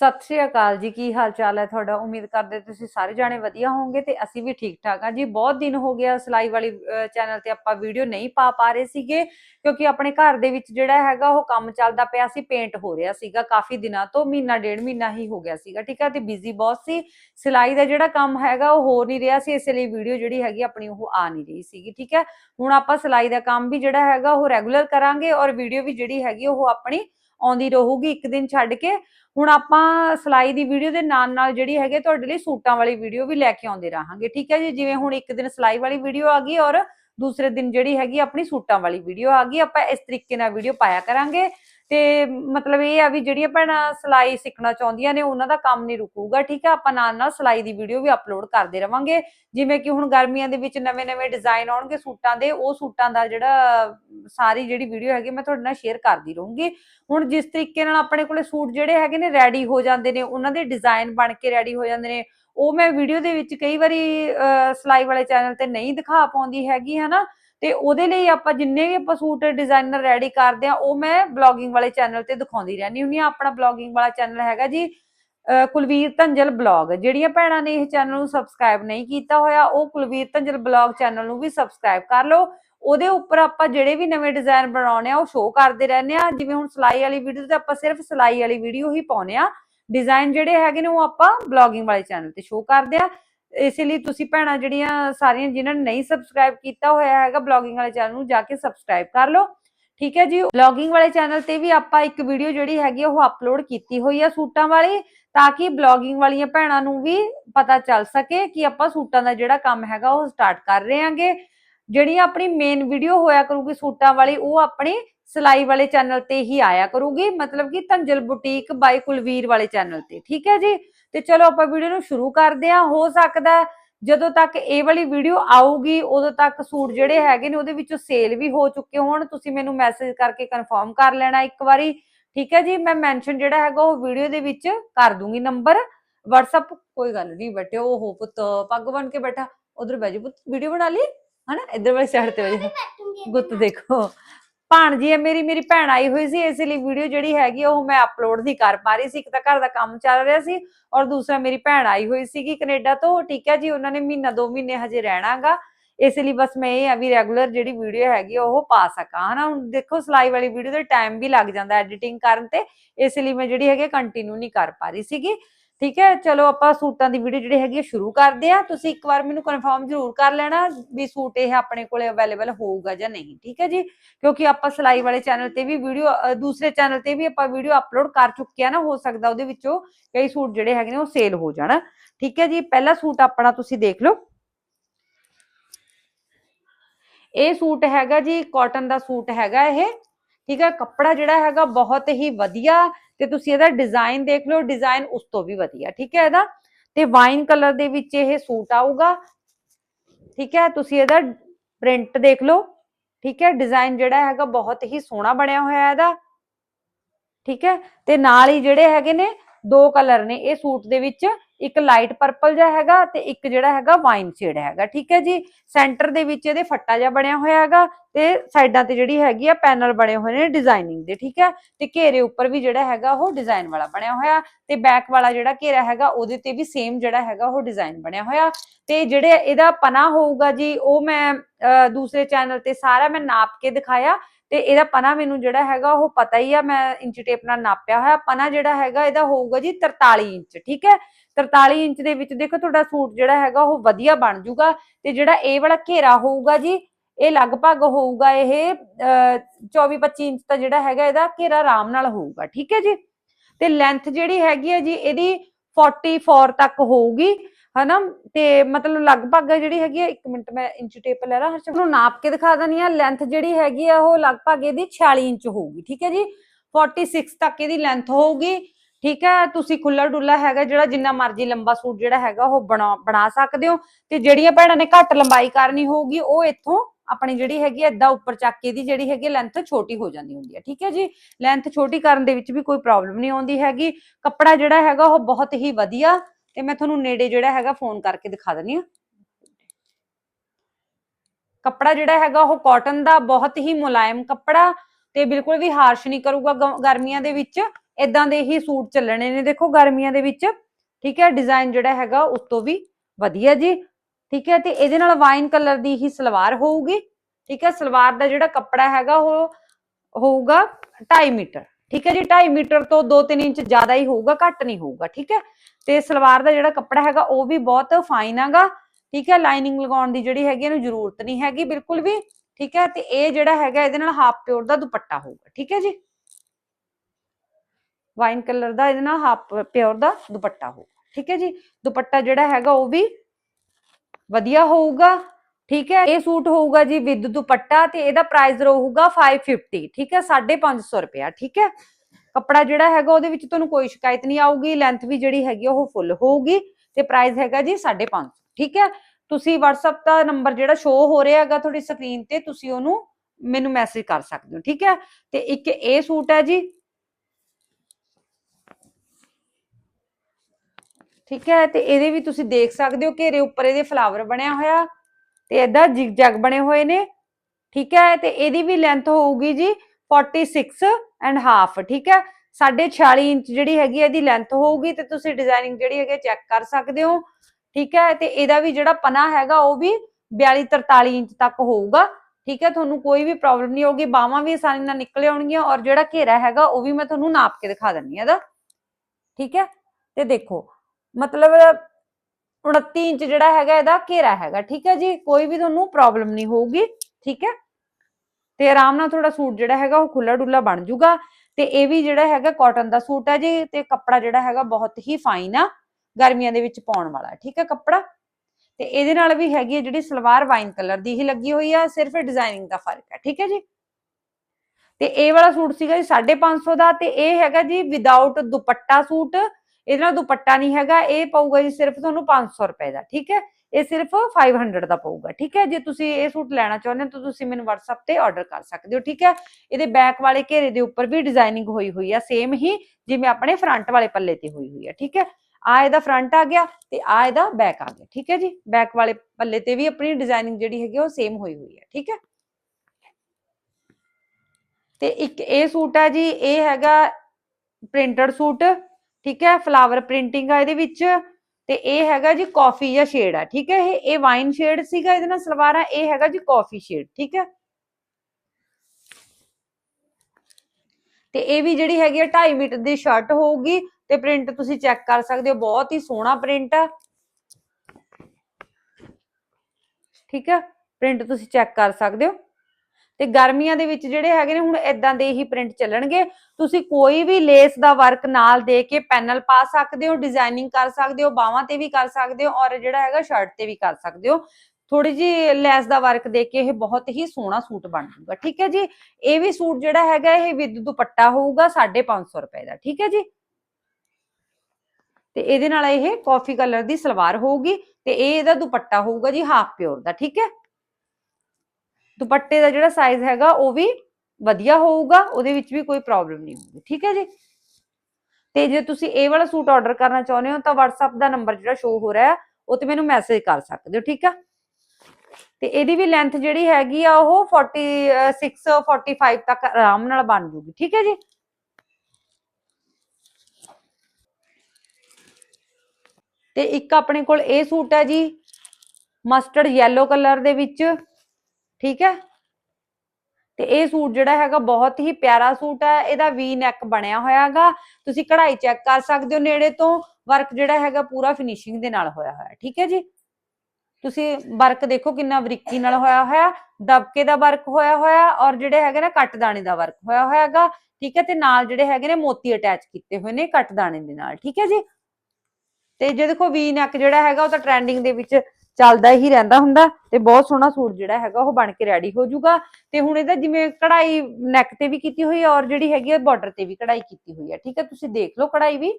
ਸਤਿ ਸ਼੍ਰੀ ਅਕਾਲ ਜੀ, ਕੀ ਹਾਲ ਚਾਲ ਹੈ ਤੁਹਾਡਾ? ਉਮੀਦ ਕਰਦੇ ਤੁਸੀਂ ਸਾਰੇ ਜਾਣੇ ਵਧੀਆ ਹੋਵੋਗੇ ਤੇ ਅਸੀਂ ਵੀ ਠੀਕ ਠਾਕ ਹਾਂ। ਜੀ, ਬਹੁਤ ਦਿਨ ਹੋ ਗਿਆ ਸਿਲਾਈ ਵਾਲੀ ਚੈਨਲ ਤੇ ਆਪਾਂ ਵੀਡੀਓ ਨਹੀਂ ਪਾ ਪਾ ਰਹੇ ਸੀਗੇ ਕਿਉਂਕਿ ਆਪਣੇ ਘਰ ਦੇ ਵਿੱਚ ਜਿਹੜਾ ਹੈਗਾ ਉਹ ਕੰਮ ਚੱਲਦਾ ਪਿਆ ਸੀ ਪੇਂਟ ਹੋ ਰਿਹਾ ਸੀਗਾ ਕਾਫੀ ਦਿਨਾਂ ਤੋਂ, ਮਹੀਨਾ, ਡੇਢ ਮਹੀਨਾ ਹੀ ਹੋ ਗਿਆ ਸੀਗਾ, ਠੀਕ ਹੈ? ਤੇ ਬਿਜ਼ੀ ਬਹੁਤ ਸੀ। ਸਿਲਾਈ ਦਾ ਜਿਹੜਾ ਕੰਮ ਹੈਗਾ ਉਹ ਹੋ ਨਹੀਂ ਰਿਹਾ ਸੀ, ਇਸ ਲਈ ਵੀਡੀਓ ਜਿਹੜੀ ਹੈਗੀ ਆਪਣੀ ਉਹ ਆ ਨਹੀਂ ਰਹੀ ਸੀਗੀ, ਠੀਕ ਹੈ? ਹੁਣ ਆਪਾਂ ਸਿਲਾਈ ਦਾ ਕੰਮ ਵੀ ਜਿਹੜਾ ਹੈਗਾ ਉਹ ਰੈਗੂਲਰ ਕਰਾਂਗੇ ਔਰ ਵੀਡੀਓ ਵੀ ਜਿਹੜੀ ਹੈਗੀ ਉਹ ਆਪਣੀ ਆਉਂਦੀ ਰਹੂਗੀ ਇੱਕ ਦਿਨ ਛੱਡ ਕੇ। ਹੁਣ ਆਪਾਂ ਸਿਲਾਈ ਦੀ ਵੀਡੀਓ ਦੇ ਨਾਲ ਨਾਲ ਜਿਹੜੀ ਹੈਗੇ ਤੁਹਾਡੇ ਲਈ ਸੂਟਾਂ ਵਾਲੀ ਵੀਡੀਓ ਵੀ ਲੈ ਕੇ ਆਉਂਦੇ ਰਹਾਂਗੇ, ਠੀਕ ਹੈ ਜੀ? ਜਿਵੇਂ ਹੁਣ ਇੱਕ ਦਿਨ ਸਿਲਾਈ ਵਾਲੀ ਵੀਡੀਓ ਆ ਗਈ ਔਰ ਦੂਸਰੇ ਦਿਨ ਜਿਹੜੀ ਹੈਗੀ ਆਪਣੀ ਸੂਟਾਂ ਵਾਲੀ ਵੀਡੀਓ ਆ ਗਈ, ਆਪਾਂ ਇਸ ਤਰੀਕੇ ਨਾਲ ਵੀਡੀਓ ਪਾਇਆ ਕਰਾਂਗੇ। ਤੇ ਮਤਲਬ ਇਹ ਆ ਵੀ ਜਿਹੜੀਆਂ ਭੈਣਾਂ ਸਿਲਾਈ ਸਿੱਖਣਾ ਚਾਹੁੰਦੀਆਂ ਨੇ, ਉਹਨਾਂ ਦਾ ਕੰਮ ਨਹੀਂ ਰੁਕੂਗਾ, ਠੀਕ ਹੈ ਆਪਾਂ ਨਾਲ ਨਾਲ ਸਿਲਾਈ ਦੀ ਵੀਡੀਓ ਵੀ ਅਪਲੋਡ ਕਰਦੇ ਰਵਾਂਗੇ। ਜਿਵੇਂ ਕਿ ਹੁਣ ਗਰਮੀਆਂ ਦੇ ਵਿੱਚ ਨਵੇਂ-ਨਵੇਂ ਡਿਜ਼ਾਈਨ ਆਉਣਗੇ ਸੂਟਾਂ ਦੇ, ਉਹ ਸੂਟਾਂ ਦਾ ਜਿਹੜਾ ਸਾਰੀ ਜਿਹੜੀ ਵੀਡੀਓ ਹੈਗੀ ਮੈਂ ਤੁਹਾਡੇ ਨਾਲ ਸ਼ੇਅਰ ਕਰਦੀ ਰਹੂੰਗੀ। ਹੁਣ ਜਿਸ ਤਰੀਕੇ ਨਾਲ ਆਪਣੇ ਕੋਲੇ ਸੂਟ ਜਿਹੜੇ ਹੈਗੇ ਨੇ ਰੈਡੀ ਹੋ ਜਾਂਦੇ ਨੇ, ਉਹਨਾਂ ਦੇ ਡਿਜ਼ਾਈਨ ਬਣ ਕੇ ਰੈਡੀ ਹੋ ਜਾਂਦੇ ਨੇ, ਉਹ ਮੈਂ ਵੀਡੀਓ ਦੇ ਵਿੱਚ ਕਈ ਵਾਰੀ ਸਿਲਾਈ ਵਾਲੇ ਚੈਨਲ ਤੇ ਨਹੀਂ ਦਿਖਾ ਪਾਉਂਦੀ ਹੈਗੀ, ਹਨਾ? ਤੇ ਉਹਦੇ ਲਈ ਆਪਾਂ ਜਿੰਨੇ ਵੀ ਆਪਾਂ ਸੂਟ ਡਿਜ਼ਾਈਨਰ ਰੈਡੀ ਕਰਦੇ ਆ ਉਹ ਮੈਂ ਬਲੌਗਿੰਗ ਵਾਲੇ ਚੈਨਲ ਤੇ ਦਿਖਾਉਂਦੀ ਰਹਿੰਦੀ ਹੁੰਦੀ ਆ ਆਪਣਾ ਬਲੌਗਿੰਗ ਵਾਲਾ ਚੈਨਲ ਹੈਗਾ ਜੀ ਕੁਲਵੀਰ ਧੰਜਲ ਬਲੌਗ ਜਿਹੜੀਆਂ ਭੈਣਾਂ ਨੇ ਇਹ ਚੈਨਲ ਨੂੰ ਸਬਸਕ੍ਰਾਈਬ ਨਹੀਂ ਕੀਤਾ ਹੋਇਆ, ਉਹ ਕੁਲਵੀਰ ਧੰਜਲ ਬਲੌਗ ਚੈਨਲ ਨੂੰ ਵੀ ਸਬਸਕ੍ਰਾਈਬ ਕਰ ਲਓ। ਉਹਦੇ ਉੱਪਰ ਆਪਾਂ ਜਿਹੜੇ ਵੀ ਨਵੇਂ ਡਿਜ਼ਾਈਨ ਬਣਾਉਣੇ ਆ, ਉਹ ਸ਼ੋਅ ਕਰਦੇ ਰਹਿੰਦੇ ਆ ਜਿਵੇਂ ਹੁਣ ਸਿਲਾਈ ਵਾਲੀ ਵੀਡੀਓ ਤੇ ਆਪਾਂ ਸਿਰਫ ਸਿਲਾਈ ਵਾਲੀ ਵੀਡੀਓ ਹੀ ਪਾਉਨੇ ਆ ਡਿਜ਼ਾਈਨ ਜਿਹੜੇ ਹੈਗੇ ਨੇ, ਉਹ ਆਪਾਂ ਬਲੌਗਿੰਗ ਵਾਲੇ ਚੈਨਲ ਤੇ ਸ਼ੋਅ ਕਰਦੇ ਆ ਇਸੇ ਲਈ ਤੁਸੀਂ ਭੈਣਾਂ ਜਿਹੜੀਆਂ ਸਾਰੀਆਂ ਜਿਨ੍ਹਾਂ ਨੇ ਨਹੀਂ ਸਬਸਕ੍ਰਾਈਬ ਕੀਤਾ ਹੋਇਆ ਹੈਗਾ ਬਲੌਗਿੰਗ ਵਾਲੇ ਚੈਨਲ ਨੂੰ, ਜਾ ਕੇ ਸਬਸਕ੍ਰਾਈਬ ਕਰ ਲਓ। ਠੀਕ ਹੈ ਜੀ ਬਲੌਗਿੰਗ ਵਾਲੇ ਚੈਨਲ ਤੇ ਵੀ ਆਪਾਂ ਇੱਕ ਵੀਡੀਓ ਜਿਹੜੀ ਹੈਗੀ ਉਹ ਅਪਲੋਡ ਕੀਤੀ ਹੋਈ ਆ ਸੂਟਾਂ ਵਾਲੀ, ਤਾਂ ਕਿ ਬਲੌਗਿੰਗ ਵਾਲੀਆਂ ਭੈਣਾਂ ਨੂੰ ਵੀ ਪਤਾ ਚੱਲ ਸਕੇ ਕਿ ਆਪਾਂ ਸੂਟਾਂ ਦਾ ਜਿਹੜਾ ਕੰਮ ਹੈਗਾ ਉਹ ਸਟਾਰਟ ਕਰ ਰਹੇ ਆਂਗੇ ਜਿਹੜੀ ਆਪਣੀ ਮੇਨ ਵੀਡੀਓ ਹੋਇਆ ਕਰੂਗੀ ਸੂਟਾਂ ਵਾਲੀ, ਉਹ ਆਪਣੀ ਸਿਲਾਈ ਵਾਲੇ ਚੈਨਲ ਤੇ ਹੀ ਆਇਆ ਕਰੂਗੀ, ਮਤਲਬ ਕਿ ਤੰਜਲ ਬੁਟੀਕ ਬਾਈ ਕੁਲਵੀਰ ਵਾਲੇ ਚੈਨਲ ਤੇ। ਠੀਕ ਹੈ ਜੀ ਤੇ ਚਲੋ ਆਪਾਂ ਵੀਡੀਓ ਨੂੰ ਸ਼ੁਰੂ ਕਰਦੇ ਹਾਂ। ਹੋ ਸਕਦਾ ਜਦੋਂ ਤੱਕ ਇਹ ਵਾਲੀ ਵੀਡੀਓ ਆਊਗੀ ਉਦੋਂ ਤੱਕ ਸੂਟ ਜਿਹੜੇ ਹੈਗੇ ਨੇ ਉਹਦੇ ਵਿੱਚੋਂ ਸੇਲ ਵੀ ਹੋ ਚੁੱਕੇ ਹੋਣ। ਤੁਸੀਂ ਮੈਨੂੰ ਮੈਸੇਜ ਕਰਕੇ ਕਨਫਰਮ ਕਰ ਲੈਣਾ ਇੱਕ ਵਾਰੀ। ਠੀਕ ਹੈ ਜੀ? ਮੈਂ ਮੈਂਸ਼ਨ ਜਿਹੜਾ ਹੈਗਾ ਉਹ ਵੀਡੀਓ ਦੇ ਵਿੱਚ ਕਰ ਦੂੰਗੀ ਨੰਬਰ WhatsApp ਕੋਈ ਗੱਲ ਨਹੀਂ ਬੇਟੇ ਉਹ ਪੁੱਤ ਪੱਗ ਬਣ ਕੇ ਬੈਠਾ। ਉਧਰ ਬੈਜੋ ਪੁੱਤ। ਵੀਡੀਓ ਬਣਾ ਲਈ? ਹਨਾ? ਇੱਧਰ ਵਾਲੀ ਸਾਈਡ ਤੇ ਵਜੇ ਗੁੱਤ ਦੇਖੋ। ਭਾਣਜੀ ਹੈ ਮੇਰੀ ਮੇਰੀ ਭੈਣ ਆਈ ਹੋਈ ਸੀ, ਇਸ ਲਈ ਵੀਡੀਓ ਜਿਹੜੀ ਹੈਗੀ ਉਹ ਮੈਂ ਅਪਲੋਡ ਨਹੀਂ ਕਰ ਪਾ ਰਹੀ ਸੀ। ਇੱਕ ਤਾਂ ਘਰ ਦਾ ਕੰਮ ਚੱਲ ਰਿਹਾ ਸੀ ਔਰ ਦੂਸਰਾ ਮੇਰੀ ਭੈਣ ਆਈ ਹੋਈ ਸੀਗੀ ਕੈਨੇਡਾ ਤੋਂ। ਠੀਕ ਹੈ ਜੀ, ਉਹਨਾਂ ਨੇ ਮਹੀਨਾ, ਦੋ ਮਹੀਨੇ ਹਜੇ ਰਹਿਣਾਗਾ। ਇਸ ਲਈ ਬਸ ਮੈਂ ਇਹ ਆ ਵੀ ਰੈਗੂਲਰ ਜਿਹੜੀ ਵੀਡੀਓ ਹੈਗੀ ਉਹ ਪਾ ਸਕਾਂ। ਹਨਾ, ਹੁਣ ਦੇਖੋ, ਸਿਲਾਈ ਵਾਲੀ ਵੀਡੀਓ ਤੇ ਟਾਈਮ ਵੀ ਲੱਗ ਜਾਂਦਾ ਐਡੀਟਿੰਗ ਕਰਨ ਤੇ। ਇਸ ਲਈ ਮੈਂ ਜਿਹੜੀ ਹੈਗੀ ਕੰਟੀਨਿਊ ਨਹੀਂ ਕਰ ਪਾ ਰਹੀ ਸੀਗੀ। ਠੀਕ ਹੈ, ਚਲੋ ਆਪਾਂ ਸੂਟਾਂ ਦੀ ਵੀਡੀਓ ਜਿਹੜੀ ਹੈਗੀ ਸ਼ੁਰੂ ਕਰਦੇ ਆ ਤੁਸੀਂ ਇੱਕ ਵਾਰ ਮੈਨੂੰ ਕਨਫਰਮ ਜ਼ਰੂਰ ਕਰ ਲੈਣਾ ਵੀ ਸੂਟ ਇਹ ਆਪਣੇ ਕੋਲੇ ਅਵੇਲੇਬਲ ਹੋਊਗਾ ਜਾਂ ਨਹੀਂ, ਠੀਕ ਹੈ ਜੀ? ਕਿਉਂਕਿ ਆਪਾਂ ਸਿਲਾਈ ਵਾਲੇ ਚੈਨਲ ਤੇ ਵੀ ਵੀਡੀਓ ਦੂਸਰੇ ਚੈਨਲ ਤੇ ਵੀ ਆਪਾਂ ਵੀਡੀਓ ਅਪਲੋਡ ਕਰ ਚੁੱਕੇ ਆ ਨਾ, ਹੋ ਸਕਦਾ ਉਹਦੇ ਵਿੱਚੋਂ ਕਈ ਸੂਟ ਜਿਹੜੇ ਹੈਗੇ ਨੇ ਉਹ ਸੇਲ ਹੋ ਜਾਣ। ਠੀਕ ਹੈ ਜੀ, ਪਹਿਲਾ ਸੂਟ ਆਪਣਾ ਤੁਸੀਂ ਦੇਖ ਲਓ। ਇਹ ਸੂਟ ਹੈਗਾ ਜੀ ਕਾਟਨ ਦਾ ਸੂਟ ਹੈਗਾ ਇਹ। ਠੀਕ ਹੈ ਕੱਪੜਾ ਜਿਹੜਾ ਹੈਗਾ ਬਹੁਤ ਹੀ ਵਧੀਆ ਤੇ ਤੁਸੀਂ ਇਹਦਾ ਡਿਜ਼ਾਈਨ ਦੇਖ ਲਓ ਡਿਜ਼ਾਈਨ ਉਸ ਤੋਂ ਵੀ ਵਧੀਆ, ਠੀਕ ਹੈ ਇਹਦਾ? ਤੇ ਵਾਈਨ ਕਲਰ ਦੇ ਵਿੱਚ ਇਹ ਸੂਟ ਆਊਗਾ, ਠੀਕ ਹੈ? ਤੁਸੀਂ ਇਹਦਾ ਪ੍ਰਿੰਟ ਦੇਖ ਲਓ, ਠੀਕ ਹੈ? ਡਿਜ਼ਾਈਨ ਜਿਹੜਾ ਹੈਗਾ ਬਹੁਤ ਹੀ ਸੋਹਣਾ ਬਣਿਆ ਹੋਇਆ ਹੈ ਇਹਦਾ, ਠੀਕ ਹੈ? ਤੇ ਨਾਲ ਹੀ ਜਿਹੜੇ ਹੈਗੇ ਨੇ ਦੋ ਕਲਰ ਨੇ ਇਹ ਸੂਟ ਦੇ ਵਿੱਚ ਇੱਕ ਲਾਈਟ ਪਰਪਲ ਜਿਹਾ ਹੈਗਾ ਤੇ ਇੱਕ ਜਿਹੜਾ ਹੈਗਾ ਵਾਈਨ ਸ਼ੇਡ ਹੈਗਾ, ਠੀਕ ਹੈ ਜੀ? ਸੈਂਟਰ ਦੇ ਵਿੱਚ ਇਹਦੇ ਫੱਟਾ ਜਿਹਾ ਬਣਿਆ ਹੋਇਆ ਹੈਗਾ ਤੇ ਸਾਈਡਾਂ ਤੇ ਜਿਹੜੀ ਹੈਗੀ ਆ ਪੈਨਲ ਬਣੇ ਹੋਏ ਨੇ ਡਿਜ਼ਾਈਨਿੰਗ ਦੇ, ਠੀਕ ਹੈ? ਤੇ ਘੇਰੇ ਉੱਪਰ ਵੀ ਜਿਹੜਾ ਹੈਗਾ ਉਹ ਡਿਜ਼ਾਈਨ ਵਾਲਾ ਬਣਿਆ ਹੋਇਆ ਤੇ ਬੈਕ ਵਾਲਾ ਜਿਹੜਾ ਘੇਰਾ ਹੈਗਾ ਉਹਦੇ ਤੇ ਵੀ ਸੇਮ ਜਿਹੜਾ ਹੈਗਾ ਉਹ ਡਿਜ਼ਾਈਨ ਬਣਿਆ ਹੋਇਆ ਤੇ ਜਿਹੜੇ ਇਹਦਾ ਪਨਾ ਹੋਊਗਾ ਜੀ, ਉਹ ਮੈਂ ਦੂਸਰੇ ਚੈਨਲ ਤੇ ਸਾਰਾ ਮੈਂ ਨਾਪ ਕੇ ਦਿਖਾਇਆ ਤੇ ਇਹਦਾ ਪਨਾ ਮੈਨੂੰ ਜਿਹੜਾ ਹੈਗਾ ਉਹ ਪਤਾ ਹੀ ਆ, ਮੈਂ ਇੰਚ ਟੇਪ ਨਾਲ ਨਾਪਿਆ ਹੋਇਆ, ਪਨਾ ਜਿਹੜਾ ਹੈਗਾ ਇਹਦਾ ਹੋਊਗਾ ਜੀ 43 ਇੰਚ, ਠੀਕ ਹੈ? 43 ਇੰਚ ਦੇ ਵਿੱਚ ਦੇਖੋ ਤੁਹਾਡਾ ਸੂਟ ਜਿਹੜਾ ਹੈਗਾ ਉਹ ਵਧੀਆ ਬਣ ਜਾਊਗਾ ਤੇ ਜਿਹੜਾ ਇਹ ਵਾਲਾ ਘੇਰਾ ਹੋਊਗਾ ਜੀ, ਇਹ ਲਗਭਗ ਹੋਊਗਾ ਇਹ 24-25 ਇੰਚ ਦਾ ਜਿਹੜਾ ਹੈਗਾ ਇਹਦਾ ਘੇਰਾ ਆਰਾਮ ਨਾਲ ਹੋਊਗਾ, ਠੀਕ ਹੈ ਜੀ? ਤੇ ਲੈਂਥ ਜਿਹੜੀ ਹੈਗੀ ਹੈ ਜੀ, ਇਹਦੀ 44 ਤੱਕ ਹੋਊਗੀ, ਹਨਾ? ਤੇ ਮਤਲਬ ਲਗਭਗ ਜਿਹੜੀ ਹੈਗੀ ਹੈ 1 ਮਿੰਟ ਮੈਂ ਇੰਚ ਟੇਪ ਲੈ ਰਾਂ, ਹਰਸ਼ ਨੂੰ ਨਾਪ ਕੇ ਦਿਖਾ ਦਨੀ ਆ ਲੈਂਥ ਜਿਹੜੀ ਹੈਗੀ ਆ ਉਹ ਲਗਭਗ ਇਹਦੀ 46 ਇੰਚ ਹੋਊਗੀ, ਠੀਕ ਹੈ ਜੀ? 46 ਤੱਕ ਇਹਦੀ ਲੈਂਥ ਹੋਊਗੀ ਠੀਕ ਹੈ, ਤੁਸੀਂ ਖੁੱਲਾ ਡੁੱਲਾ ਹੈਗਾ ਜਿਹੜਾ ਜਿੰਨਾ ਮਰਜ਼ੀ ਲੰਬਾ ਸੂਟ ਜਿਹੜਾ ਹੈਗਾ ਉਹ ਬਣਾ ਬਣਾ ਸਕਦੇ ਹੋ ਤੇ ਜਿਹੜੀਆਂ ਭੈਣਾਂ ਨੇ ਘੱਟ ਲੰਬਾਈ ਕਰਨੀ ਹੋਊਗੀ, ਉਹ ਇੱਥੋਂ ਆਪਣੀ ਜਿਹੜੀ ਹੈਗੀ ਏਦਾਂ ਉੱਪਰ ਚੱਕ ਕੇ ਦੀ ਜਿਹੜੀ ਹੈਗੀ ਲੈਂਥ ਛੋਟੀ ਹੋ ਜਾਂਦੀ ਹੁੰਦੀ ਹੈ, ਠੀਕ ਹੈ ਜੀ? ਲੈਂਥ ਛੋਟੀ ਕਰਨ ਦੇ ਵਿੱਚ ਵੀ ਕੋਈ ਪ੍ਰੋਬਲਮ ਨਹੀਂ ਆਉਂਦੀ ਹੈਗੀ, ਕੱਪੜਾ ਜਿਹੜਾ ਹੈਗਾ ਉਹ ਬਹੁਤ ਹੀ ਵਧੀਆ ਤੇ ਮੈਂ ਤੁਹਾਨੂੰ ਨੇੜੇ ਜਿਹੜਾ ਹੈਗਾ ਫੋਨ ਕਰਕੇ ਦਿਖਾ ਦਿੰਨੀ ਆ ਕੱਪੜਾ ਜਿਹੜਾ ਹੈਗਾ ਉਹ ਕਾਟਨ ਦਾ ਬਹੁਤ ਹੀ ਮੁਲਾਇਮ ਕੱਪੜਾ ਤੇ ਬਿਲਕੁਲ ਵੀ ਹਾਰਸ਼ ਨਹੀਂ ਕਰੂਗਾ ਗਰਮੀਆਂ ਦੇ ਵਿੱਚ। ਇਦਾਂ ਦੇ ਹੀ ਸੂਟ ਚੱਲਣੇ ਨੇ। ਦੇਖੋ ਗਰਮੀਆਂ ਦੇ ਵਿੱਚ, ਠੀਕ ਹੈ ਡਿਜ਼ਾਈਨ ਜਿਹੜਾ ਹੈਗਾ ਉਸ ਤੋਂ ਵੀ ਵਧੀਆ ਜੀ। ਠੀਕ ਹੈ, ਤੇ ਇਹਦੇ ਨਾਲ ਵਾਈਨ ਕਲਰ ਦੀ ਹੀ ਸਲਵਾਰ ਹੋਊਗੀ। ਠੀਕ ਹੈ, ਸਲਵਾਰ ਦਾ ਜਿਹੜਾ ਕੱਪੜਾ ਹੈਗਾ ਉਹ ਹੋਊਗਾ 2.5 ਮੀਟਰ। ਠੀਕ ਹੈ ਜੀ 2.5 ਮੀਟਰ ਤੋਂ 2-3 ਇੰਚ ਜ਼ਿਆਦਾ ਹੀ ਹੋਊਗਾ, ਘੱਟ ਨਹੀਂ ਹੋਊਗਾ। ਠੀਕ ਹੈ, ਤੇ ਸਲਵਾਰ ਦਾ ਜਿਹੜਾ ਕੱਪੜਾ ਹੈਗਾ ਉਹ ਵੀ ਬਹੁਤ ਫਾਈਨ ਹੈਗਾ। ਠੀਕ ਹੈ ਲਾਈਨਿੰਗ ਲਗਾਉਣ ਦੀ ਜਿਹੜੀ ਹੈਗੀ ਇਹਨੂੰ ਜ਼ਰੂਰਤ ਨਹੀਂ ਹੈਗੀ, ਬਿਲਕੁਲ ਵੀ। ਠੀਕ ਹੈ, ਤੇ ਇਹ ਜਿਹੜਾ ਹੈਗਾ ਇਹਦੇ ਨਾਲ ਹਾਫ ਪਿਓਰ ਦਾ ਦੁਪੱਟਾ ਹੋਊਗਾ। ਠੀਕ ਹੈ ਜੀ। ਵਾਈਨ ਕਲਰ ਦਾ, ਇਹਦੇ ਨਾਲ ਹਾਫ ਪਿਓਰ ਦਾ ਦੁਪੱਟਾ ਹੋਊਗਾ। ਠੀਕ ਹੈ ਜੀ? ਦੁਪੱਟਾ ਜਿਹੜਾ ਹੈਗਾ ਉਹ ਵੀ ਵਧੀਆ ਹੋਊਗਾ। ਠੀਕ ਹੈ? ਇਹ ਸੂਟ ਹੋਊਗਾ ਜੀ ਵਿਦ ਦੁਪੱਟਾ ਤੇ ਇਹਦਾ ਪ੍ਰਾਈਸ ਰਹੂਗਾ 550 ਠੀਕ ਹੈ? 550 ਰੁਪਿਆ ਠੀਕ ਹੈ? ਕੱਪੜਾ ਜਿਹੜਾ ਹੈਗਾ ਉਹਦੇ ਵਿੱਚ ਤੁਹਾਨੂੰ ਕੋਈ ਸ਼ਿਕਾਇਤ ਨਹੀਂ ਆਊਗੀ ਲੈਂਥ ਵੀ ਜਿਹੜੀ ਹੈਗੀ ਉਹ ਫੁੱਲ ਹੋਊਗੀ ਤੇ ਪ੍ਰਾਈਸ ਹੈਗਾ ਜੀ 550 ਠੀਕ ਹੈ? ਤੁਸੀਂ WhatsApp ਦਾ ਨੰਬਰ ਜਿਹੜਾ ਸ਼ੋ ਹੋ ਰਿਹਾ ਹੈਗਾ ਤੁਹਾਡੀ ਸਕਰੀਨ ਤੇ, ਤੁਸੀਂ ਉਹਨੂੰ ਮੈਨੂੰ ਮੈਸੇਜ ਕਰ ਸਕਦੇ ਹੋ, ਠੀਕ ਹੈ? ਤੇ ਇੱਕ ਇਹ ਸੂਟ ਹੈ ਜੀ ਠੀਕ ਹੈ, ਤੇ ਇਹਦੇ ਵੀ ਤੁਸੀਂ ਦੇਖ ਸਕਦੇ ਹੋ ਘੇਰੇ ਉੱਪਰ ਇਹਦੇ ਫਲਾਵਰ ਬਣਿਆ ਹੋਇਆ ਤੇ ਇਦਾਂ ਜਿਗ ਬਣੇ ਹੋਏ ਨੇ, ਠੀਕ ਹੈ, ਤੇ ਇਹਦੀ ਵੀ ਲੈਂਥ ਹੋਊਗੀ ਜੀ 46 ਐਂਡ ਹਾਫ ਠੀਕ ਹੈ 46 ਇੰਚ ਜਿਹੜੀ ਹੈਗੀ ਇਹਦੀ ਲੈਂਥ ਹੋਊਗੀ ਤੇ ਤੁਸੀਂ ਡਿਜ਼ਾਈਨਿੰਗ ਜਿਹੜੀ ਹੈਗੀ ਚੈੱਕ ਕਰ ਸਕਦੇ ਹੋ, ਠੀਕ ਹੈ, ਤੇ ਇਹਦਾ ਵੀ ਜਿਹੜਾ ਪਨਾ ਹੈਗਾ, ਉਹ ਵੀ 42 43 ਇੰਚ ਤੱਕ ਹੋਊਗਾ, ਠੀਕ ਹੈ, ਤੁਹਾਨੂੰ ਕੋਈ ਵੀ ਪ੍ਰੋਬਲਮ ਨਹੀਂ ਹੋਊਗੀ, ਬਾਹਾਂ ਵੀ ਆਸਾਨੀ ਨਾਲ ਨਿਕਲ ਆਉਣਗੀਆਂ ਔਰ ਜਿਹੜਾ ਘੇਰਾ ਹੈਗਾ, ਉਹ ਵੀ ਮੈਂ ਤੁਹਾਨੂੰ ਨਾਪ ਕੇ ਦਿਖਾ ਦਿੰਨੀ ਆ ਇਹਦਾ, ਠੀਕ ਹੈ, ਤੇ ਦੇਖੋ ਮਤਲਬ 29 ਇੰਚ ਜਿਹੜਾ ਹੈਗਾ ਇਹਦਾ ਘੇਰਾ ਹੈਗਾ, ਠੀਕ ਹੈ ਜੀ? ਕੋਈ ਵੀ ਤੁਹਾਨੂੰ ਪ੍ਰੋਬਲਮ ਨਹੀਂ ਹੋਊਗੀ, ਠੀਕ ਹੈ? ਤੇ ਆਰਾਮ ਨਾਲ ਤੁਹਾਡਾ ਸੂਟ ਜਿਹੜਾ ਹੈਗਾ ਉਹ ਖੁੱਲਾ ਡੁੱਲਾ ਬਣ ਜਾਊਗਾ ਤੇ ਇਹ ਵੀ ਜਿਹੜਾ ਹੈਗਾ ਕਾਟਨ ਦਾ ਸੂਟ ਹੈ ਜੀ, ਤੇ ਕੱਪੜਾ ਜਿਹੜਾ ਹੈਗਾ ਬਹੁਤ ਹੀ ਫਾਈਨ ਆ, ਗਰਮੀਆਂ ਦੇ ਵਿੱਚ ਪਾਉਣ ਵਾਲਾ, ਠੀਕ ਹੈ ਕੱਪੜਾ? ਤੇ ਇਹਦੇ ਨਾਲ ਵੀ ਹੈਗੀ ਹੈ ਜਿਹੜੀ ਸਲਵਾਰ ਵਾਈਨ ਕਲਰ ਦੀ ਹੀ ਲੱਗੀ ਹੋਈ ਆ, ਸਿਰਫ ਡਿਜ਼ਾਈਨਿੰਗ ਦਾ ਫ਼ਰਕ ਹੈ, ਠੀਕ ਹੈ ਜੀ? ਤੇ ਇਹ ਵਾਲਾ ਸੂਟ ਸੀਗਾ ਜੀ 550 ਦਾ, ਤੇ ਇਹ ਹੈਗਾ ਜੀ ਵਿਦਆਊਟ ਦੁਪੱਟਾ ਸੂਟ ਇਹਦੇ ਨਾਲ ਦੁਪੱਟਾ ਨਹੀਂ ਹੈਗਾ, ਇਹ ਪਊਗਾ ਜੀ ਸਿਰਫ ਤੁਹਾਨੂੰ 500 ਰੁਪਏ ਦਾ, ਠੀਕ ਹੈ? ਇਹ ਸਿਰਫ 500 ਦਾ ਪਊਗਾ, ਠੀਕ ਹੈ? ਜੇ ਤੁਸੀਂ ਇਹ ਸੂਟ ਲੈਣਾ ਚਾਹੁੰਦੇ ਹੋ ਤਾਂ ਤੁਸੀਂ ਮੈਨੂੰ WhatsApp ਤੇ ਆਰਡਰ ਕਰ ਸਕਦੇ ਹੋ, ਠੀਕ ਹੈ? ਇਹਦੇ ਬੈਕ ਵਾਲੇ ਘੇਰੇ ਦੇ ਉੱਪਰ ਵੀ ਡਿਜ਼ਾਈਨਿੰਗ ਹੋਈ ਹੋਈ ਆ ਸੇਮ ਹੀ ਜਿਵੇਂ ਆਪਣੇ ਫਰੰਟ ਵਾਲੇ ਪੱਲੇ ਤੇ ਹੋਈ ਹੋਈ ਆ, ਠੀਕ ਹੈ? ਆ ਇਹਦਾ ਫਰੰਟ ਆ ਗਿਆ ਤੇ ਆ ਇਹਦਾ ਬੈਕ ਆ ਗਿਆ, ਠੀਕ ਹੈ ਜੀ? ਬੈਕ ਵਾਲੇ ਪੱਲੇ ਤੇ ਵੀ ਆਪਣੀ ਡਿਜ਼ਾਈਨਿੰਗ ਜਿਹੜੀ ਹੈਗੀ ਉਹ ਸੇਮ ਹੋਈ ਹੋਈ ਹੈ ਠੀਕ ਹੈ? ਤੇ ਇੱਕ ਇਹ ਸੂਟ ਹੈ ਜੀ, ਇਹ ਹੈਗਾ ਪ੍ਰਿੰਟਡ ਸੂਟ ਠੀਕ ਹੈ ਫਲਾਵਰ ਪ੍ਰਿੰਟਿੰਗ ਆ ਇਹਦੇ ਵਿੱਚ, ਤੇ ਇਹ ਹੈਗਾ ਜੀ ਕਾਫੀ ਜਾਂ ਸ਼ੇਡ ਆ, ਠੀਕ ਹੈ, ਇਹ ਇਹ ਵਾਈਨ ਸ਼ੇਡ ਸੀਗਾ ਇਹਦੇ ਨਾਲ ਸਲਵਾਰ ਆ, ਇਹ ਹੈਗਾ ਜੀ ਕਾਫੀ ਸ਼ੇਡ ਠੀਕ ਹੈ। ਤੇ ਇਹ ਵੀ ਜਿਹੜੀ ਹੈਗੀ ਆ 2.5 ਮੀਟਰ ਦੀ ਸ਼ਰਟ ਹੋਊਗੀ, ਤੇ ਪ੍ਰਿੰਟ ਤੁਸੀਂ ਚੈੱਕ ਕਰ ਸਕਦੇ ਹੋ, ਬਹੁਤ ਹੀ ਸੋਹਣਾ ਪ੍ਰਿੰਟ ਆ। ਠੀਕ ਹੈ ਪ੍ਰਿੰਟ ਤੁਸੀਂ ਚੈੱਕ ਕਰ ਸਕਦੇ ਹੋ। ਤੇ ਗਰਮੀਆਂ ਦੇ ਵਿੱਚ ਜਿਹੜੇ ਹੈਗੇ ਨੇ, ਹੁਣ ਇਦਾਂ ਦੇ ਹੀ ਪ੍ਰਿੰਟ ਚੱਲਣਗੇ। ਤੁਸੀਂ ਕੋਈ ਵੀ ਲੇਸ ਦਾ ਵਰਕ ਨਾਲ ਦੇ ਕੇ ਪੈਨਲ ਪਾ ਸਕਦੇ ਹੋ ਡਿਜ਼ਾਈਨਿੰਗ ਕਰ ਸਕਦੇ ਹੋ, ਬਾਹਾਂ ਤੇ ਵੀ ਕਰ ਸਕਦੇ ਹੋ ਔਰ ਜਿਹੜਾ ਹੈਗਾ ਸ਼ਰਟ ਤੇ ਵੀ ਕਰ ਸਕਦੇ ਹੋ। ਥੋੜੀ ਜੀ ਲੈਸ ਦਾ ਵਰਕ ਦੇ ਕੇ ਇਹ ਬਹੁਤ ਹੀ ਸੋਹਣਾ ਸੂਟ ਬਣ ਜੂਗਾ ਠੀਕ ਹੈ ਜੀ? ਇਹ ਵੀ ਸੂਟ ਜਿਹੜਾ ਹੈਗਾ, ਇਹ ਵਿਦ ਦੁਪੱਟਾ ਹੋਊਗਾ 550 ਰੁਪਏ ਦਾ, ਠੀਕ ਹੈ ਜੀ? ਤੇ ਇਹਦੇ ਨਾਲ ਇਹ ਕਾਫੀ ਕਲਰ ਦੀ ਸਲਵਾਰ ਹੋਊਗੀ ਤੇ ਇਹ ਇਹਦਾ ਦੁਪੱਟਾ ਹੋਊਗਾ ਜੀ ਹਾਫ ਪਿਓਰ ਦਾ, ਠੀਕ ਹੈ? ਦੁਪੱਟੇ ਦਾ ਜਿਹੜਾ ਸਾਈਜ਼ ਹੈਗਾ ਉਹ ਵੀ ਵਧੀਆ ਹੋਊਗਾ, ਉਹਦੇ ਵਿੱਚ ਵੀ ਕੋਈ ਪ੍ਰੋਬਲਮ ਨਹੀਂ ਹੋਊਗੀ, ਠੀਕ ਹੈ ਜੀ? ਤੇ ਜੇ ਤੁਸੀਂ ਇਹ ਵਾਲਾ ਸੂਟ ਆਰਡਰ ਕਰਨਾ ਚਾਹੁੰਦੇ ਹੋ ਤਾਂ WhatsApp ਦਾ ਨੰਬਰ ਜਿਹੜਾ ਸ਼ੋ ਹੋ ਰਿਹਾ ਉਹ ਤੇ ਮੈਨੂੰ ਮੈਸੇਜ ਕਰ ਸਕਦੇ ਹੋ, ਠੀਕ ਆ? ਤੇ ਇਹਦੀ ਵੀ ਲੈਂਥ ਜਿਹੜੀ ਹੈਗੀ ਆ ਉਹ 46 45 ਤੱਕ ਆਰਾਮ ਨਾਲ ਬਣ ਜੂਗੀ, ਠੀਕ ਹੈ ਜੀ? ਤੇ ਇੱਕ ਆਪਣੇ ਕੋਲ ਇਹ ਸੂਟ ਹੈ ਜੀ ਮਸਟਰਡ ਯੈਲੋ ਕਲਰ ਦੇ ਵਿੱਚ। ਠੀਕ ਹੈ? ਤੇ ਇਹ ਸੂਟ ਜਿਹੜਾ ਹੈਗਾ ਬਹੁਤ ਹੀ ਪਿਆਰਾ ਸੂਟ ਹੈ, ਇਹਦਾ ਵੀ ਨੈਕ ਬਣਿਆ ਹੋਇਆ ਹੈਗਾ। ਤੁਸੀਂ ਕਢਾਈ ਚੈੱਕ ਕਰ ਸਕਦੇ ਹੋ ਨੇੜੇ ਤੋਂ ਵਰਕ ਜਿਹੜਾ ਹੈਗਾ ਪੂਰਾ ਫਿਨਿਸ਼ਿੰਗ ਦੇ ਨਾਲ ਹੋਇਆ ਹੋਇਆ, ਠੀਕ ਹੈ ਜੀ? ਤੁਸੀਂ ਵਰਕ ਦੇਖੋ ਕਿੰਨਾ ਬਰੀਕੀ ਨਾਲ ਹੋਇਆ ਹੋਇਆ, ਦਬਕੇ ਦਾ ਵਰਕ ਹੋਇਆ ਹੋਇਆ ਔਰ ਜਿਹੜੇ ਹੈਗੇ ਨਾ ਕੱਟ ਦਾਣੇ ਦਾ ਵਰਕ ਹੋਇਆ ਹੋਇਆ ਹੈਗਾ, ਠੀਕ ਹੈ? ਤੇ ਨਾਲ ਜਿਹੜੇ ਹੈਗੇ ਨੇ ਮੋਤੀ ਅਟੈਚ ਕੀਤੇ ਹੋਏ ਨੇ ਕੱਟ ਦਾਣੇ ਦੇ ਨਾਲ, ਠੀਕ ਹੈ ਜੀ? ਤੇ ਜੇ ਦੇਖੋ ਵੀ ਨੈਕ ਜਿਹੜਾ ਹੈਗਾ ਉਹ ਤਾਂ ਟ੍ਰੈਂਡਿੰਗ ਦੇ ਵਿੱਚ ਚੱਲਦਾ ਹੀ ਰਹਿੰਦਾ ਹੁੰਦਾ ਤੇ ਬਹੁਤ ਸੋਹਣਾ ਸੂਟ ਜਿਹੜਾ ਹੈਗਾ ਉਹ ਬਣ ਕੇ ਰੈਡੀ ਹੋ ਜਾਊਗਾ। ਤੇ ਹੁਣ ਇਹਦਾ ਜਿਵੇਂ ਕਢਾਈ ਨੈਕ ਤੇ ਵੀ ਕੀਤੀ ਹੋਈ ਹੈ ਔਰ ਜਿਹੜੀ ਹੈਗੀ ਹੈ ਬਾਰਡਰ ਤੇ ਵੀ ਕਢਾਈ ਕੀਤੀ ਹੋਈ ਹੈ ਠੀਕ ਹੈ ਤੁਸੀਂ ਦੇਖ ਲਓ ਕਢਾਈ ਵੀ।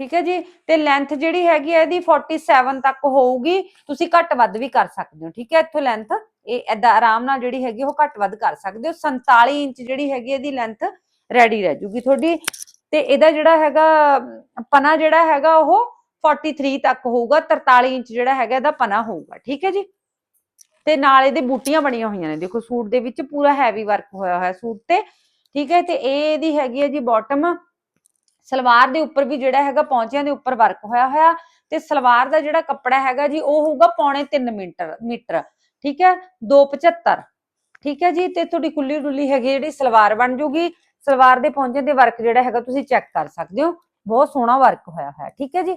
ਠੀਕ ਹੈ ਜੀ, ਤੇ ਲੈਂਥ ਜਿਹੜੀ ਹੈਗੀ ਹੈ ਇਹਦੀ 47 ਤੱਕ ਹੋਊਗੀ। ਤੁਸੀਂ ਘੱਟ ਵੱਧ ਵੀ ਕਰ ਸਕਦੇ ਹੋ। ਠੀਕ ਹੈ ਇੱਥੋਂ ਲੈਂਥ ਇਹ ਐਦਾਂ ਆਰਾਮ ਨਾਲ ਜਿਹੜੀ ਹੈਗੀ ਉਹ ਘੱਟ ਵੱਧ ਕਰ ਸਕਦੇ ਹੋ। 47 ਇੰਚ ਜਿਹੜੀ ਹੈਗੀ ਇਹਦੀ ਲੈਂਥ ਰੈਡੀ ਰਹਿ ਜੂਗੀ ਤੁਹਾਡੀ। ਤੇ ਇਹਦਾ ਜਿਹੜਾ ਹੈਗਾ, ਪਨਾ ਜਿਹੜਾ ਹੈਗਾ ਉਹ 43 ਤੱਕ ਹੋਊਗਾ 43 ਇੰਚ ਜਿਹੜਾ ਹੈਗਾ ਇਹਦਾ ਪਨਾ ਹੋਊਗਾ, ਠੀਕ ਹੈ ਜੀ? ਤੇ ਨਾਲ ਇਹਦੇ ਬੂਟੀਆਂ ਬਣੀਆਂ ਹੋਈਆਂ ਨੇ, ਦੇਖੋ ਸੂਟ ਦੇ ਵਿੱਚ ਪੂਰਾ ਹੈਵੀ ਵਰਕ ਹੋਇਆ ਹੋਇਆ ਸੂਟ ਤੇ, ਠੀਕ ਹੈ? ਤੇ ਇਹ ਇਹਦੀ ਹੈਗੀ ਹੈ ਜੀ ਬਾਟਮ ਸਲਵਾਰ ਦੇ ਉੱਪਰ ਵੀ ਜਿਹੜਾ ਹੈਗਾ ਪੌਂਚਿਆਂ ਦੇ ਉੱਪਰ ਵਰਕ ਹੋਇਆ ਹੋਇਆ ਤੇ ਸਲਵਾਰ ਦਾ ਜਿਹੜਾ ਕੱਪੜਾ ਹੈਗਾ ਜੀ ਉਹ ਹੋਊਗਾ ਪੌਣੇ 3 ਮੀਟਰ ਮੀਟਰ, ਠੀਕ ਹੈ? 275 ਠੀਕ ਹੈ ਜੀ? ਤੇ ਤੁਹਾਡੀ ਖੁੱਲੀ ਡੁੱਲੀ ਹੈਗੀ ਜਿਹੜੀ ਸਲਵਾਰ ਬਣ ਜੂਗੀ, ਸਲਵਾਰ ਦੇ ਪੌਂਚੇ ਦੇ ਵਰਕ ਜਿਹੜਾ ਹੈਗਾ ਤੁਸੀਂ ਚੈੱਕ ਕਰ ਸਕਦੇ ਹੋ, ਬਹੁਤ ਸੋਹਣਾ ਵਰਕ ਹੋਇਆ ਹੋਇਆ, ਠੀਕ ਹੈ ਜੀ?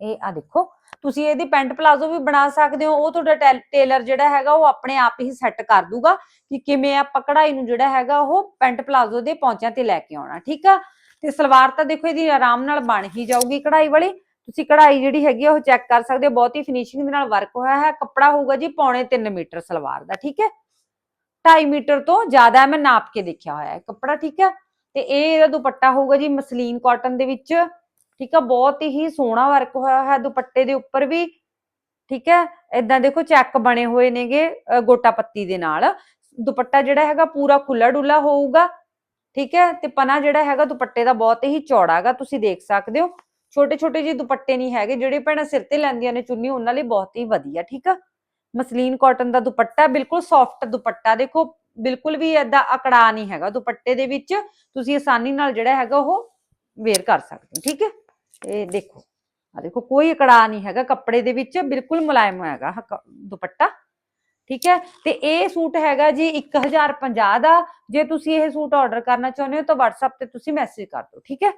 ਇਹ ਆ ਦੇਖੋ, ਤੁਸੀਂ ਇਹਦੀ ਪੈਂਟ ਪਲਾਜ਼ੋ ਵੀ ਬਣਾ ਸਕਦੇ ਹੋ, ਉਹ ਤੁਹਾਡਾ ਟੇਲਰ ਜਿਹੜਾ ਹੈਗਾ ਉਹ ਆਪਣੇ ਆਪ ਹੀ ਸੈੱਟ ਕਰ ਦੂਗਾ ਕਿ ਕਿਵੇਂ ਆਪਾਂ ਕਢਾਈ ਨੂੰ ਜਿਹੜਾ ਹੈਗਾ ਉਹ ਪੈਂਟ ਪਲਾਜ਼ੋ ਦੇ ਪੌਂਚਿਆਂ ਤੇ ਲੈ ਕੇ ਆਉਣਾ, ਠੀਕ ਆ? ਤੇ ਸਲਵਾਰ ਤਾਂ ਦੇਖੋ ਇਹਦੀ ਆਰਾਮ ਨਾਲ ਬਣ ਹੀ ਜਾਊਗੀ ਕਢਾਈ ਵਾਲੀ। ਤੁਸੀਂ ਕਢਾਈ ਜਿਹੜੀ ਹੈਗੀ ਆ ਉਹ ਚੈੱਕ ਕਰ ਸਕਦੇ ਹੋ, ਬਹੁਤ ਹੀ ਫਿਨਿਸ਼ਿੰਗ ਦੇ ਨਾਲ ਵਰਕ ਹੋਇਆ ਹੈ, ਕੱਪੜਾ ਹੋਊਗਾ ਜੀ ਪੌਣੇ 3 ਮੀਟਰ ਸਲਵਾਰ ਦਾ, ਠੀਕ ਹੈ? 2.5 ਮੀਟਰ ਤੋਂ ਜ਼ਿਆਦਾ ਮੈਂ ਨਾਪ ਕੇ ਦੇਖਿਆ ਹੋਇਆ ਹੈ ਕੱਪੜਾ, ਠੀਕ ਹੈ? ਤੇ ਇਹ ਇਹਦਾ ਦੁਪੱਟਾ ਹੋਊਗਾ ਜੀ ਮਸਲੀਨ ਕਾਟਨ ਦੇ ਵਿੱਚ। ਠੀਕ ਆ ਬਹੁਤ ਹੀ ਸੋਹਣਾ ਵਰਕ ਹੋਇਆ ਹੈ ਦੁਪੱਟੇ ਦੇ ਉੱਪਰ ਵੀ। ਠੀਕ ਹੈ ਇਦਾਂ ਦੇਖੋ ਚੈੱਕ ਬਣੇ ਹੋਏ ਨੇਗੇ ਅ, ਗੋਟਾ ਪੱਤੀ ਦੇ ਨਾਲ। ਦੁਪੱਟਾ ਜਿਹੜਾ ਹੈਗਾ ਪੂਰਾ ਖੁੱਲਾ ਡੁੱਲਾ ਹੋਊਗਾ। ਠੀਕ ਹੈ ਤੇ ਪਨਾ ਜਿਹੜਾ ਹੈਗਾ ਦੁਪੱਟੇ ਦਾ ਬਹੁਤ ਹੀ ਚੌੜਾ ਤੁਸੀਂ ਦੇਖ ਸਕਦੇ ਹੋ। ਛੋਟੇ ਛੋਟੇ ਜਿਹੇ ਦੁਪੱਟੇ ਨਹੀਂ ਹੈਗੇ ਜਿਹੜੇ ਭੈਣਾਂ ਸਿਰ ਤੇ ਲੈਂਦੀਆਂ ਨੇ ਚੁੰਨੀ ਉਹਨਾਂ ਲਈ ਬਹੁਤ ਹੀ ਵਧੀਆ ਠੀਕ ਆ। ਮਸਲੀਨ ਕਾਟਨ ਦਾ ਦੁਪੱਟਾ ਬਿਲਕੁਲ ਸੌਫਟ ਦੁਪੱਟਾ ਦੇਖੋ ਬਿਲਕੁਲ ਵੀ ਏਦਾਂ ਅਕੜਾ ਨਹੀਂ ਹੈਗਾ। ਦੁਪੱਟੇ ਦੇ ਵਿੱਚ ਤੁਸੀਂ ਆਸਾਨੀ ਨਾਲ ਜਿਹੜਾ ਹੈਗਾ ਉਹ ਵੇਅਰ ਕਰ ਸਕਦੇ ਹੋ ਠੀਕ ਹੈ ਇਹ ਦੇਖੋ ਆ ਦੇਖੋ, ਕੋਈ ਅਕੜਾ ਨਹੀਂ ਹੈਗਾ, ਕੱਪੜੇ ਦੇ ਵਿੱਚ ਬਿਲਕੁਲ ਮੁਲਾਇਮ ਹੈਗਾ ਆਹ ਕ- ਦੁਪੱਟਾ, ਠੀਕ ਹੈ? ਤੇ ਇਹ ਸੂਟ ਹੈਗਾ ਜੀ 1050 ਦਾ, ਜੇ ਤੁਸੀਂ ਇਹ ਸੂਟ ਆਰਡਰ ਕਰਨਾ ਚਾਹੁੰਦੇ ਹੋ ਤਾਂ WhatsApp ਤੇ ਤੁਸੀਂ ਮੈਸੇਜ ਕਰ ਦਿਓ, ਠੀਕ ਹੈ?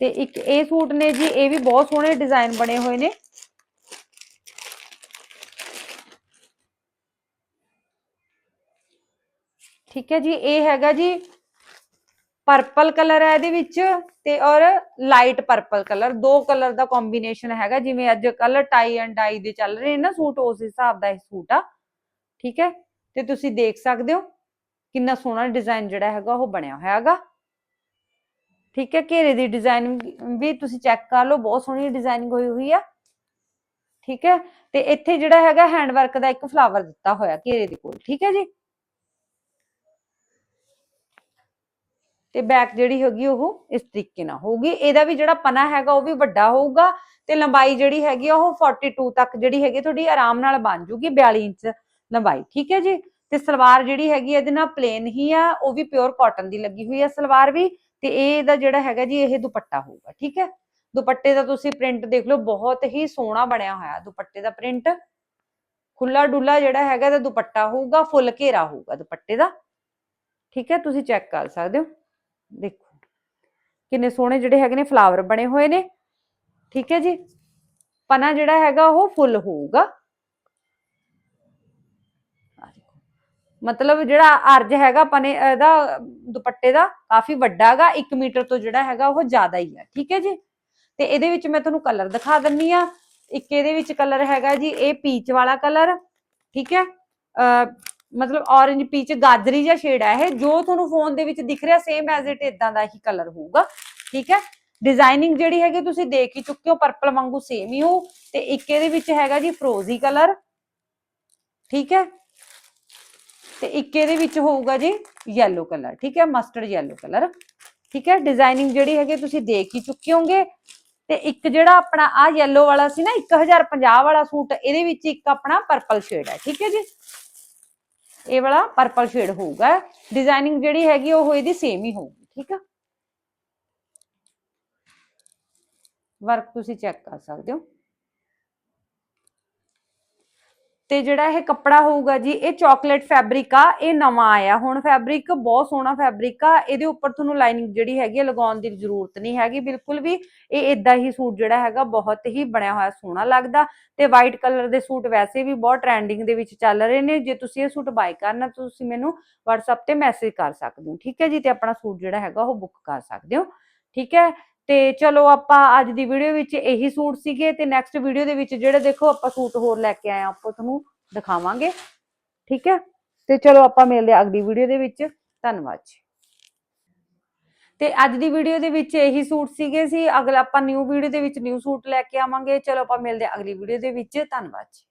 ਤੇ ਇੱਕ ਇਹ ਸੂਟ ਨੇ ਜੀ, ਇਹ ਵੀ ਬਹੁਤ ਸੋਹਣੇ ਡਿਜ਼ਾਈਨ ਬਣੇ ਹੋਏ ਨੇ। ਠੀਕ ਹੈ ਜੀ, ਇਹ ਹੈਗਾ ਜੀ ਪਰਪਲ ਕਲਰ ਹੈ ਇਹਦੇ ਵਿੱਚ ਤੇ ਔਰ ਲਾਈਟ ਪਰਪਲ ਕਲਰ ਦੋ ਕਲਰ ਦਾ ਕੰਬੀਨੇਸ਼ਨ ਹੈਗਾ, ਜਿਵੇਂ ਅੱਜ ਕੱਲ ਟਾਈ ਐਂਡ ਡਾਈ ਦੇ ਚੱਲ ਰਹੇ ਨੇ ਨਾ ਸੂਟ, ਉਸ ਹਿਸਾਬ ਦਾ ਇਹ ਸੂਟ ਆ। ਠੀਕ ਹੈ? ਤੇ ਤੁਸੀਂ ਦੇਖ ਸਕਦੇ ਹੋ ਕਿੰਨਾ ਸੋਹਣਾ ਡਿਜ਼ਾਈਨ ਜਿਹੜਾ ਹੈਗਾ, ਉਹ ਬਣਿਆ ਹੋਇਆ ਹੈਗਾ। ਠੀਕ ਹੈ? ਘੇਰੇ ਦੀ ਡਿਜ਼ਾਈਨ ਵੀ ਤੁਸੀਂ ਚੈੱਕ ਕਰ ਲਓ, ਬਹੁਤ ਸੋਹਣੀ ਡਿਜ਼ਾਈਨਿੰਗ ਹੋਈ ਹੋਈ ਆ। ਠੀਕ ਹੈ? ਤੇ ਇੱਥੇ ਜਿਹੜਾ ਹੈਗਾ ਹੈਂਡ ਵਰਕ ਦਾ ਇੱਕ ਫਲਾਵਰ ਦਿੱਤਾ ਹੋਇਆ ਘੇਰੇ ਦੇ ਕੋਲ। ਠੀਕ ਹੈ ਜੀ? ਤੇ ਬੈਕ ਜਿਹੜੀ ਹੈਗੀ ਉਹ ਇਸ ਤਰੀਕੇ ਨਾਲ ਹੋਊਗੀ। ਇਹਦਾ ਵੀ ਜਿਹੜਾ ਪਨਾ ਹੈਗਾ ਉਹ ਵੀ ਵੱਡਾ ਹੋਊਗਾ ਤੇ ਲੰਬਾਈ ਜਿਹੜੀ ਹੈਗੀ ਆ ਉਹ 42 ਤੱਕ ਜਿਹੜੀ ਹੈਗੀ ਤੁਹਾਡੀ ਆਰਾਮ ਨਾਲ ਬਣ ਜੂਗੀ 42 ਇੰਚ ਲੰਬਾਈ, ਠੀਕ ਹੈ ਜੀ? ਤੇ ਸਲਵਾਰ ਜਿਹੜੀ ਹੈਗੀ ਇਹਦੇ ਨਾਲ ਪਲੇਨ ਹੀ ਆ, ਉਹ ਵੀ ਪਿਓਰ ਕਾਟਨ ਦੀ ਲੱਗੀ ਹੋਈ ਆ ਸਲਵਾਰ ਵੀ ਤੇ ਇਹ ਇਹਦਾ ਜਿਹੜਾ ਹੈਗਾ ਜੀ ਇਹ ਦੁਪੱਟਾ ਹੋਊਗਾ, ਠੀਕ ਹੈ? ਦੁਪੱਟੇ ਦਾ ਤੁਸੀਂ ਪ੍ਰਿੰਟ ਦੇਖ ਲਓ, ਬਹੁਤ ਹੀ ਸੋਹਣਾ ਬਣਿਆ ਹੋਇਆ ਦੁਪੱਟੇ ਦਾ ਪ੍ਰਿੰਟ ਖੁੱਲਾ ਡੁੱਲਾ ਜਿਹੜਾ ਹੈਗਾ ਇਹਦਾ ਦੁਪੱਟਾ ਹੋਊਗਾ, ਫੁੱਲ ਘੇਰਾ ਹੋਊਗਾ ਦੁਪੱਟੇ ਦਾ। ਠੀਕ ਹੈ, ਤੁਸੀਂ ਚੈੱਕ ਕਰ ਸਕਦੇ ਹੋ। ਦੇਖੋ। ਕਿੰਨੇ ਸੋਹਣੇ ਜਿਹੜੇ ਹੈਗੇ ਨੇ, ਫਲਾਵਰ ਬਣੇ ਹੋਏ ਨੇ। ਠੀਕ ਹੈ ਜੀ? ਪਨਾ ਜਿਹੜਾ ਹੈਗਾ, ਉਹ ਫੁੱਲ ਹੋਊਗਾ। ਮਤਲਬ ਜਿਹੜਾ ਅਰਜ ਹੈਗਾ ਪਨੇ, ਇਹਦਾ ਦੁਪੱਟੇ ਦਾ ਕਾਫੀ ਵੱਡਾ ਹੈਗਾ 1 ਮੀਟਰ ਤੋਂ ਜਿਹੜਾ ਹੈਗਾ, ਉਹ ਜ਼ਿਆਦਾ ਹੀ ਹੈ। ਠੀਕ ਹੈ ਜੀ? ਤੇ ਇਹਦੇ ਵਿੱਚ ਮੈਂ ਤੁਹਾਨੂੰ ਕਲਰ ਦਿਖਾ ਦਿੰਨੀ ਆ ਇੱਕ ਇਹਦੇ ਵਿੱਚ ਕਲਰ ਹੈਗਾ ਜੀ, ਇਹ ਪੀਚ ਵਾਲਾ ਕਲਰ। ਠੀਕ ਹੈ? ਅ ਮਤਲਬ orange ਪੀਚ ਗਾਜਰੀ ਜਿਹਾ ਸ਼ੇਡ ਹੈ ਇਹ, ਜੋ ਤੁਹਾਨੂੰ ਫੋਨ ਦੇ ਵਿੱਚ ਦਿਖ ਰਿਹਾ ਸੇਮ ਐਜ਼ ਇਟ ਇਦਾਂ ਦਾ ਹੀ ਕਲਰ ਹੋਊਗਾ, ਠੀਕ ਹੈ? ਡਿਜ਼ਾਈਨਿੰਗ ਜਿਹੜੀ ਹੈਗੀ, ਤੁਸੀਂ ਦੇਖ ਹੀ ਚੁੱਕੇ ਹੋ ਪਰਪਲ ਵਾਂਗੂ ਸੇਮ ਹੀ ਹੋ, ਤੇ ਇੱਕ ਇਹਦੇ ਵਿੱਚ ਹੈਗਾ ਜੀ ਫਰੋਜ਼ੀ ਕਲਰ ਠੀਕ ਹੈ? ਤੇ ਇੱਕ ਇਹਦੇ ਵਿੱਚ ਹੋਊਗਾ ਜੀ yellow ਕਲਰ ਠੀਕ ਹੈ? ਮਸਟਰਡ yellow ਕਲਰ ਠੀਕ ਹੈ? ਡਿਜ਼ਾਈਨਿੰਗ ਜਿਹੜੀ ਹੈਗੀ, ਤੁਸੀਂ ਦੇਖ ਹੀ ਚੁੱਕੇ ਹੋਗੇ, ਤੇ ਇੱਕ ਜਿਹੜਾ ਆਪਣਾ ਆ yellow ਵਾਲਾ ਸੀ ਨਾ 1050 ਵਾਲਾ ਸੂਟ, ਇਹਦੇ ਵਿੱਚ ਇੱਕ ਆਪਣਾ ਪਰਪਲ ਸ਼ੇਡ ਹੈ, ਠੀਕ ਹੈ ਜੀ? ਇਹ ਵਾਲਾ ਪਰਪਲ ਸ਼ੇਡ ਹੋਊਗਾ। ਡਿਜ਼ਾਈਨਿੰਗ ਜਿਹੜੀ ਹੈਗੀ ਉਹ ਇਹਦੀ ਸੇਮ ਹੀ ਹੋਊਗੀ, ਠੀਕ ਆ? ਵਰਕ ਤੁਸੀਂ ਚੈੱਕ ਕਰ ਸਕਦੇ ਹੋ। ਤੇ ਜਿਹੜਾ ਇਹ ਕੱਪੜਾ ਹੋਊਗਾ ਜੀ, ਇਹ ਚਾਕਲੇਟ ਫੈਬਰਿਕ ਆ, ਇਹ ਨਵਾਂ ਆਇਆ। ਹੁਣ ਫੈਬਰਿਕ ਬਹੁਤ ਸੋਹਣਾ ਫੈਬਰਿਕ ਆ, ਇਹਦੇ ਉੱਪਰ ਤੁਹਾਨੂੰ ਲਾਈਨਿੰਗ ਜਿਹੜੀ ਹੈਗੀ ਲਗਾਉਣ ਦੀ ਜ਼ਰੂਰਤ ਨਹੀਂ ਹੈਗੀ। ਬਿਲਕੁਲ ਵੀ ਇਹ ਇਦਾਂ ਹੀ ਸੂਟ ਜਿਹੜਾ ਹੈਗਾ, ਬਹੁਤ ਹੀ ਬਣਿਆ ਹੋਇਆ, ਸੋਹਣਾ ਲੱਗਦਾ। ਤੇ ਵਾਈਟ ਕਲਰ ਦੇ ਸੂਟ ਵੈਸੇ ਵੀ ਬਹੁਤ ਟ੍ਰੈਂਡਿੰਗ ਦੇ ਵਿੱਚ ਚੱਲ ਰਹੇ ਨੇ। ਜੇ ਤੁਸੀਂ ਇਹ ਸੂਟ ਬਾਈ ਕਰਨਾ, ਤੁਸੀਂ ਮੈਨੂੰ WhatsApp ਤੇ ਮੈਸੇਜ ਕਰ ਸਕਦੇ ਹੋ, ਠੀਕ ਹੈ ਜੀ? ਤੇ ਆਪਣਾ ਸੂਟ ਜਿਹੜਾ ਹੈਗਾ, ਉਹ ਬੁੱਕ ਕਰ ਸਕਦੇ ਹੋ, ਠੀਕ ਹੈ? ਤੇ ਚਲੋ ਆਪਾਂ ਅੱਜ ਦੀ ਵੀਡੀਓ ਵਿੱਚ ਇਹੀ ਸੂਟ ਸੀਗੇ ਤੇ ਨੈਕਸਟ ਵੀਡੀਓ ਦੇ ਵਿੱਚ ਜਿਹੜੇ ਦੇਖੋ ਆਪਾਂ ਸੂਟ ਹੋਰ ਲੈ ਕੇ ਆਏ ਆ ਆਪਾਂ ਤੁਹਾਨੂੰ ਦਿਖਾਵਾਂਗੇ। ਠੀਕ ਹੈ? ਤੇ ਚਲੋ ਆਪਾਂ ਮਿਲਦੇ ਆ ਅਗਲੀ ਵੀਡੀਓ ਦੇ ਵਿੱਚ। ਧੰਨਵਾਦ ਜੀ। ਤੇ ਅੱਜ ਦੀ ਵੀਡੀਓ ਦੇ ਵਿੱਚ ਇਹੀ ਸੂਟ ਸੀਗੇ ਸੀ। ਅਗਲਾ ਆਪਾਂ ਨਿਊ ਵੀਡੀਓ ਦੇ ਵਿੱਚ ਨਿਊ ਸੂਟ ਲੈ ਕੇ ਆਵਾਂਗੇ। ਚਲੋ ਆਪਾਂ ਮਿਲਦੇ ਆ ਅਗਲੀ ਵੀਡੀਓ ਦੇ ਵਿੱਚ। ਧੰਨਵਾਦ ਜੀ।